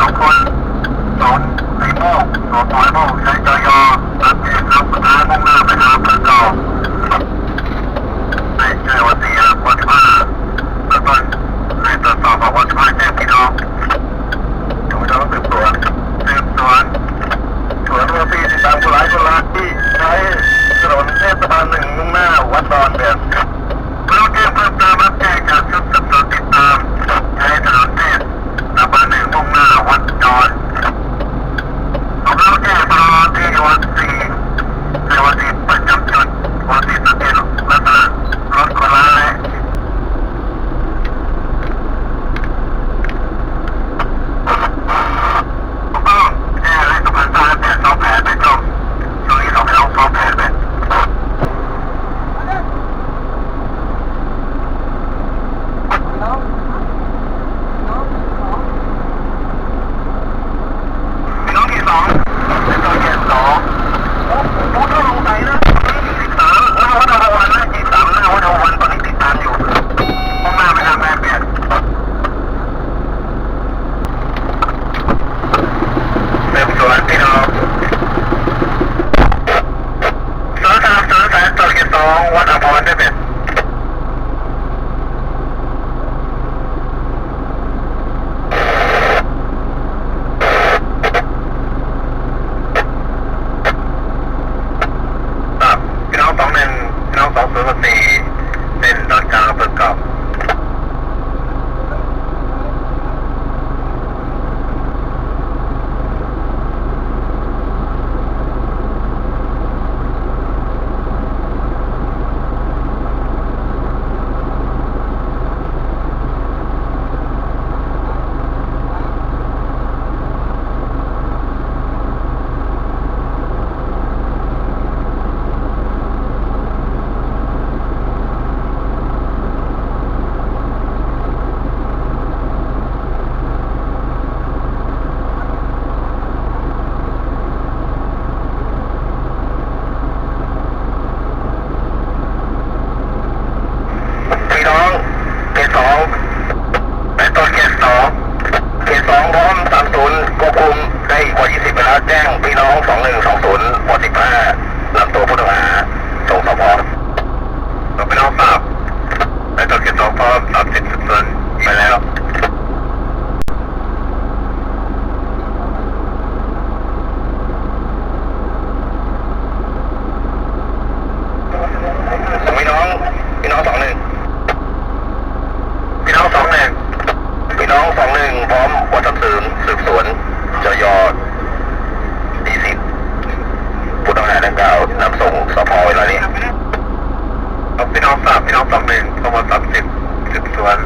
สองคนสอนไอ้โม่สอนไอ้โม่ใช้ สองศูนย์สี่เป็นตอนกลางอำเภอเกาะ น้องสองหนึ่งสองศูนย์หมดสิบห้านำตัวผู้ต้องหาส่งสพเราไปน้องทราบในตอนเก็บสองพร้อมสามสืบสวนไปแล้วพี่น้องน้องสองหนึ่งน้องสองหนึ่งน้องสองหนึ่งพร้อมวัดสืบสืบสวนจะยอ นำส่งสพไว้แล้วนี่พี่น้องสามพี่น้องสามหนึ่งโทรมาสามสิบสิบสวน